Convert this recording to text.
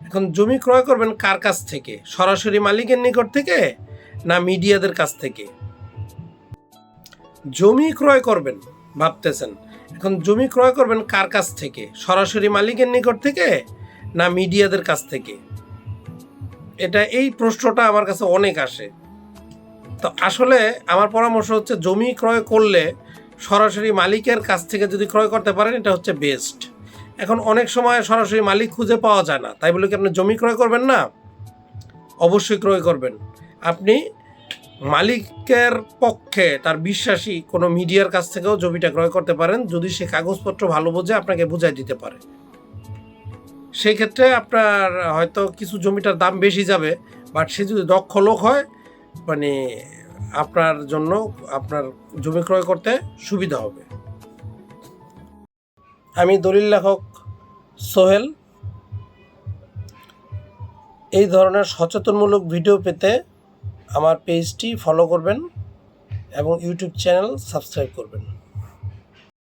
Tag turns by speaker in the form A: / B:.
A: এখন জমি ক্রয় করবেন কার কাছ থেকে? সরাসরি মালিকের নিকট থেকে না মিডিয়াদের কাছ থেকে? জমি ক্রয় করবেন, ভাবতেছেন। এখন জমি ক্রয় করবেন কার কাছ থেকে? সরাসরি মালিকের নিকট থেকে না মিডিয়াদের কাছ থেকে? এটা এই প্রশ্নটা আমার কাছে অনেক আসে। তো আসলে আমার পরামর্শ হচ্ছে, জমি ক্রয় করলে সরাসরি মালিকের কাছ থেকে যদি ক্রয় করতে পারেন, এটা হচ্ছে বেস্ট এখন অনেক সময় সরাসরি মালিক খুঁজে পাওয়া যায় না। তাই বলে কি আপনি জমি ক্রয় করবেন না? অবশ্যই ক্রয় করবেন। আপনি মালিকের পক্ষে তার বিশ্বাসী কোনো মিডিয়ার কাছ থেকেও জমিটা ক্রয় করতে পারেন, যদি সে কাগজপত্র ভালো বোঝে আপনাকে বুঝাই দিতে পারে। সেই ক্ষেত্রে আপনার হয়তো কিছু জমিটার দাম বেশি যাবে, বাট সে যদি দক্ষ লোক হয় মানে আপনার জন্য আপনার জমি ক্রয় করতে সুবিধা হবে। আমি দলিল লেখক সোহেল। এই ধরনের সচেতনমূলক ভিডিও পেতে আমার পেজটি ফলো করবেন এবং ইউটিউব চ্যানেল সাবস্ক্রাইব করবেন।